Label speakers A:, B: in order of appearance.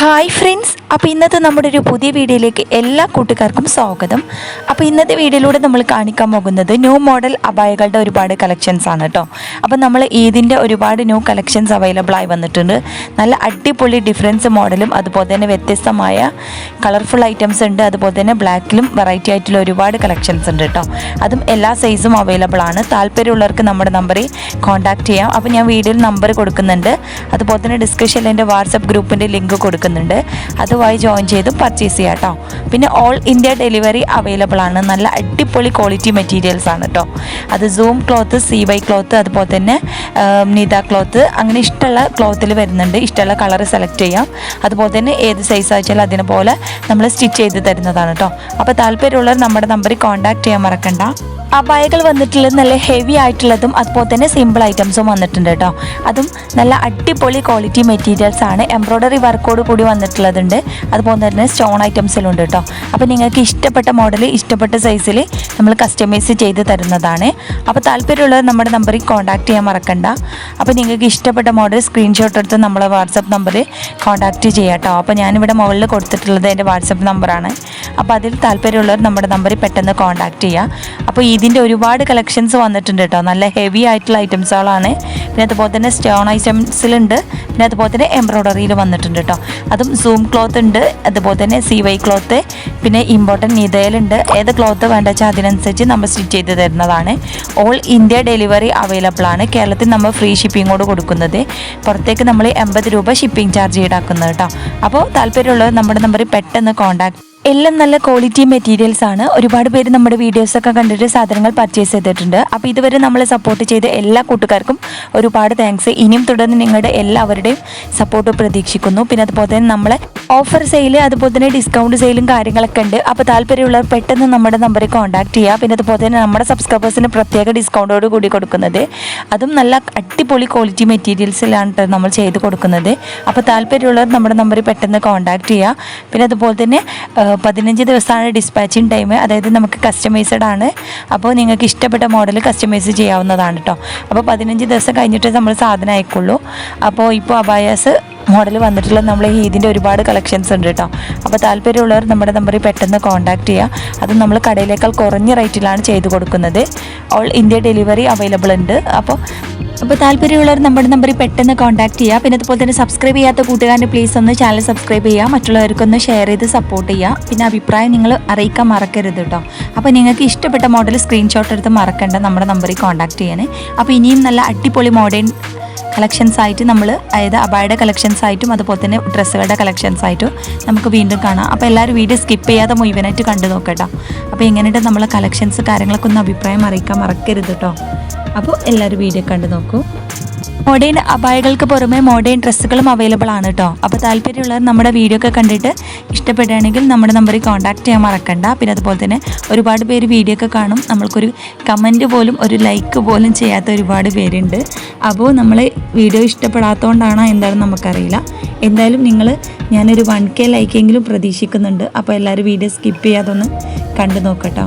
A: Hi friends അപ്പോൾ ഇന്നത്തെ നമ്മുടെ ഒരു പുതിയ വീഡിയോയിലേക്ക് എല്ലാ കൂട്ടുകാർക്കും സ്വാഗതം. അപ്പോൾ ഇന്നത്തെ വീഡിയോയിലൂടെ നമ്മൾ കാണിക്കാൻ പോകുന്നത് ന്യൂ മോഡൽ അബായകളുടെ ഒരുപാട് കളക്ഷൻസ് ആണ് കേട്ടോ. അപ്പോൾ നമ്മൾ ഈദിന്റെ ഒരുപാട് ന്യൂ കളക്ഷൻസ് അവൈലബിൾ ആയി വന്നിട്ടുണ്ട്. നല്ല അടിപൊളി ഡിഫറൻസ് മോഡലും അതുപോലെ തന്നെ വ്യത്യസ്തമായ കളർഫുൾ ഐറ്റംസ് ഉണ്ട്. അതുപോലെ തന്നെ ബ്ലാക്കിലും വെറൈറ്റി ആയിട്ടുള്ള ഒരുപാട് കളക്ഷൻസ് ഉണ്ട് കേട്ടോ. അതും എല്ലാ സൈസും അവൈലബിൾ ആണ്. താല്പര്യമുള്ളവർക്ക് നമ്മുടെ നമ്പറിൽ കോൺടാക്ട് ചെയ്യാം. അപ്പോൾ ഞാൻ വീഡിയോയിൽ നമ്പർ കൊടുക്കുന്നുണ്ട്. അതുപോലെ തന്നെ ഡിസ്ക്രിപ്ഷനിൽ എന്റെ വാട്സപ്പ് ഗ്രൂപ്പിന്റെ ലിങ്ക് കൊടുക്കുന്നുണ്ട്. അതുമായി ജോയിൻ ചെയ്ത് പർച്ചേസ് ചെയ്യാം കേട്ടോ പിന്നെ ഓൾ ഇന്ത്യ ഡെലിവറി അവൈലബിൾ ആണ്. നല്ല അടിപൊളി ക്വാളിറ്റി മെറ്റീരിയൽസ് ആണ് കേട്ടോ അത് zoom cloth C Y cloth അതുപോലെ തന്നെ നീത ക്ലോത്ത് അങ്ങനെ ഇഷ്ടമുള്ള ക്ലോത്തിൽ വരുന്നുണ്ട്. ഇഷ്ടമുള്ള കളർ സെലക്ട് ചെയ്യാം. അതുപോലെ തന്നെ ഏത് സൈസ് വെച്ചാൽ അതിനെ പോലെ നമ്മൾ സ്റ്റിച്ച് ചെയ്ത് തരുന്നതാണ് കേട്ടോ അപ്പോൾ താല്പര്യമുള്ളവർ നമ്മുടെ നമ്പറിൽ കോൺടാക്ട് ചെയ്യാൻ മറക്കണ്ട. അബായകൾ വന്നിട്ടുള്ളത് നല്ല ഹെവി ആയിട്ടുള്ളതും അതുപോലെ തന്നെ സിമ്പിൾ ഐറ്റംസും വന്നിട്ടുണ്ട് കേട്ടോ അതും നല്ല അടിപൊളി ക്വാളിറ്റി മെറ്റീരിയൽസ് ആണ്. എംബ്രോയ്ഡറി വർക്കോട് കൂടി വന്നിട്ടുള്ളതുണ്ട്. അതുപോലെ തന്നെ സ്റ്റോൺ ഐറ്റംസിലുണ്ട് കേട്ടോ അപ്പോൾ നിങ്ങൾക്ക് ഇഷ്ടപ്പെട്ട മോഡൽ ഇഷ്ടപ്പെട്ട സൈസിൽ നമ്മൾ കസ്റ്റമൈസ് ചെയ്ത് തരുന്നതാണ്. അപ്പോൾ താല്പര്യമുള്ളത് നമ്മുടെ നമ്പറിൽ കോൺടാക്ട് ചെയ്യാൻ മറക്കണ്ട. അപ്പോൾ നിങ്ങൾക്ക് ഇഷ്ടപ്പെട്ട മോഡൽ സ്ക്രീൻഷോട്ട് എടുത്ത് നമ്മളെ വാട്സപ്പ് നമ്പറിൽ കോൺടാക്റ്റ് ചെയ്യാം കേട്ടോ അപ്പോൾ ഞാനിവിടെ മുകളിൽ കൊടുത്തിട്ടുള്ളത് എന്റെ വാട്സപ്പ് നമ്പറാണ് അപ്പോൾ അതിൽ താല്പര്യമുള്ളവർ നമ്മുടെ നമ്പറിൽ പെട്ടെന്ന് കോൺടാക്ട് ചെയ്യുക അപ്പോൾ ഇതിന്റെ ഒരുപാട് കളക്ഷൻസ് വന്നിട്ടുണ്ട് കേട്ടോ. നല്ല ഹെവി ആയിട്ടുള്ള ഐറ്റംസുകളാണ് പിന്നെ അതുപോലെ തന്നെ സ്റ്റോൺ ഐറ്റംസിലുണ്ട് പിന്നെ അതുപോലെ തന്നെ എംബ്രോയ്ഡറിയിൽ വന്നിട്ടുണ്ട് കേട്ടോ. അതും സൂം ക്ലോത്ത് ഉണ്ട്. അതുപോലെ തന്നെ സി വൈ ക്ലോത്ത് പിന്നെ ഇമ്പോർട്ടന്റ് നിതയിലുണ്ട് ഏത് ക്ലോത്ത് വേണ്ട വെച്ചാൽ അതിനനുസരിച്ച് നമ്മൾ സ്റ്റിച്ച് ചെയ്ത് തരുന്നതാണ്. ഓൾ ഇന്ത്യ ഡെലിവറി അവൈലബിൾ ആണ്. കേരളത്തിൽ നമ്മൾ ഫ്രീ ഷിപ്പിങ്ങോട് കൊടുക്കുന്നത്. പുറത്തേക്ക് നമ്മൾ എൺപത് രൂപ ഷിപ്പിംഗ് ചാർജ് ഈടാക്കുന്നത് കേട്ടോ. അപ്പോൾ താല്പര്യമുള്ളവർ നമ്മുടെ നമ്പറിൽ പെട്ടെന്ന് കോൺടാക്ട് എല്ലാം നല്ല ക്വാളിറ്റി മെറ്റീരിയൽസ് ആണ്. ഒരുപാട് പേര് നമ്മുടെ വീഡിയോസ് ഒക്കെ കണ്ടിട്ട് സാധനങ്ങൾ പർച്ചേസ് ചെയ്തിട്ടുണ്ട്. അപ്പോൾ ഇതുവരെ നമ്മൾ സപ്പോർട്ട് ചെയ്ത എല്ലാ കൂട്ടുകാർക്കും ഒരുപാട് താങ്ക്സ് ഇനിയും തുടർന്ന് നിങ്ങളുടെ എല്ലാവരുടെയും സപ്പോർട്ട് പ്രതീക്ഷിക്കുന്നു. പിന്നെ അതുപോലെ തന്നെ നമ്മളെ ഓഫർ സെയിൽ അതുപോലെ തന്നെ ഡിസ്കൗണ്ട് സെയിലും കാര്യങ്ങളൊക്കെ ഉണ്ട്. അപ്പോൾ താല്പര്യമുള്ളവർ പെട്ടെന്ന് നമ്മുടെ നമ്പറിൽ കോൺടാക്ട് ചെയ്യുക പിന്നെ അതുപോലെ തന്നെ നമ്മുടെ സബ്സ്ക്രൈബേഴ്സിന് പ്രത്യേക ഡിസ്കൗണ്ടോട് കൂടി കൊടുക്കുന്നത്. അതും നല്ല അടിപൊളി ക്വാളിറ്റി മെറ്റീരിയൽസിലാണ് നമ്മൾ ചെയ്ത് കൊടുക്കുന്നത്. അപ്പോൾ താല്പര്യമുള്ളവർ നമ്മുടെ നമ്പറിൽ പെട്ടെന്ന് കോൺടാക്ട് ചെയ്യുക പിന്നെ അതുപോലെ തന്നെ പതിനഞ്ച് ദിവസമാണ് ഡിസ്പാച്ചിങ് ടൈം അതായത് നമുക്ക് കസ്റ്റമൈസ്ഡ് ആണ്. അപ്പോൾ നിങ്ങൾക്ക് ഇഷ്ടപ്പെട്ട മോഡൽ കസ്റ്റമൈസ് ചെയ്യാവുന്നതാണ് കേട്ടോ അപ്പോൾ പതിനഞ്ച് ദിവസം കഴിഞ്ഞിട്ടേ നമ്മൾ സാധനം അയക്കുള്ളൂ. അപ്പോൾ ഇപ്പോൾ അബായാസ് മോഡൽ വന്നിട്ടുള്ള നമ്മൾ ഹീതിന്റെ ഒരുപാട് കളക്ഷൻസ് ഉണ്ട് കേട്ടോ അപ്പോൾ താല്പര്യമുള്ളവർ നമ്മുടെ നമ്പറിൽ പെട്ടെന്ന് കോൺടാക്ട് ചെയ്യുക അത് നമ്മൾ കടയിലേക്കാൾ കുറഞ്ഞ റേറ്റിലാണ് ചെയ്തു കൊടുക്കുന്നത്. ഓൾ ഇന്ത്യ ഡെലിവറി അവൈലബിൾ ഉണ്ട്. അപ്പോൾ അപ്പോൾ താല്പര്യമുള്ളവർ നമ്മുടെ നമ്പറിൽ പെട്ടെന്ന് കോൺടാക്ട് ചെയ്യുക പിന്നെ അതുപോലെ തന്നെ സബ്സ്ക്രൈബ് ചെയ്യാത്ത കൂട്ടുകാരന്റെ പ്ലീസ് ഒന്ന് ചാനൽ സബ്സ്ക്രൈബ് ചെയ്യുക മറ്റുള്ളവർക്കൊന്ന് ഷെയർ ചെയ്ത് സപ്പോർട്ട് ചെയ്യുക പിന്നെ അഭിപ്രായം നിങ്ങൾ അറിയിക്കാൻ മറക്കരുത് കേട്ടോ അപ്പോൾ നിങ്ങൾക്ക് ഇഷ്ടപ്പെട്ട മോഡൽ സ്ക്രീൻഷോട്ട് എടുത്ത് മറക്കേണ്ട. നമ്മുടെ നമ്പറിൽ കോൺടാക്ട് ചെയ്യാൻ അപ്പോൾ ഇനിയും നല്ല അടിപൊളി മോഡേൺ കളക്ഷൻസ് ആയിട്ട് നമ്മൾ അതായത് അബായുടെ കളക്ഷൻസ് ആയിട്ടും അതുപോലെ തന്നെ ഡ്രസ്സുകളുടെ കളക്ഷൻസ് ആയിട്ടും നമുക്ക് വീണ്ടും കാണാം. അപ്പോൾ എല്ലാവരും വീഡിയോ സ്കിപ്പ് ചെയ്യാതെ മുഴുവനായിട്ട് കണ്ടു നോക്കട്ടോ. അപ്പോൾ എങ്ങനെയുണ്ട് നമ്മൾ കളക്ഷൻസ് കാര്യങ്ങളൊക്കെ ഒന്ന് അഭിപ്രായം അറിയിക്കാൻ മറക്കരുത് കേട്ടോ അപ്പോൾ എല്ലാവരും വീഡിയോ കണ്ടു നോക്കൂ. മോഡേൺ അബായകൾക്ക് പുറമെ മോഡേൺ ഡ്രസ്സുകളും അവൈലബിൾ ആണ് കേട്ടോ അപ്പോൾ താല്പര്യമുള്ളവർ നമ്മുടെ വീഡിയോ ഒക്കെ കണ്ടിട്ട് ഇഷ്ടപ്പെടുകയാണെങ്കിൽ നമ്മുടെ നമ്പറിൽ കോൺടാക്ട് ചെയ്യാൻ മറക്കണ്ട. പിന്നെ അതുപോലെ തന്നെ ഒരുപാട് പേര് വീഡിയോ ഒക്കെ കാണും. നമ്മൾക്കൊരു കമന്റ് പോലും ഒരു ലൈക്ക് പോലും ചെയ്യാത്ത ഒരുപാട് പേരുണ്ട്. അപ്പോൾ നമ്മൾ വീഡിയോ ഇഷ്ടപ്പെടാത്തതുകൊണ്ടാണ് എന്താണെന്ന് നമുക്കറിയില്ല. എന്തായാലും നിങ്ങൾ ഞാനൊരു വൺ കെ ലൈക്കെങ്കിലും പ്രതീക്ഷിക്കുന്നുണ്ട്. അപ്പോൾ എല്ലാവരും വീഡിയോ സ്കിപ്പ് ചെയ്യാതൊന്ന് കണ്ടു നോക്കട്ടോ.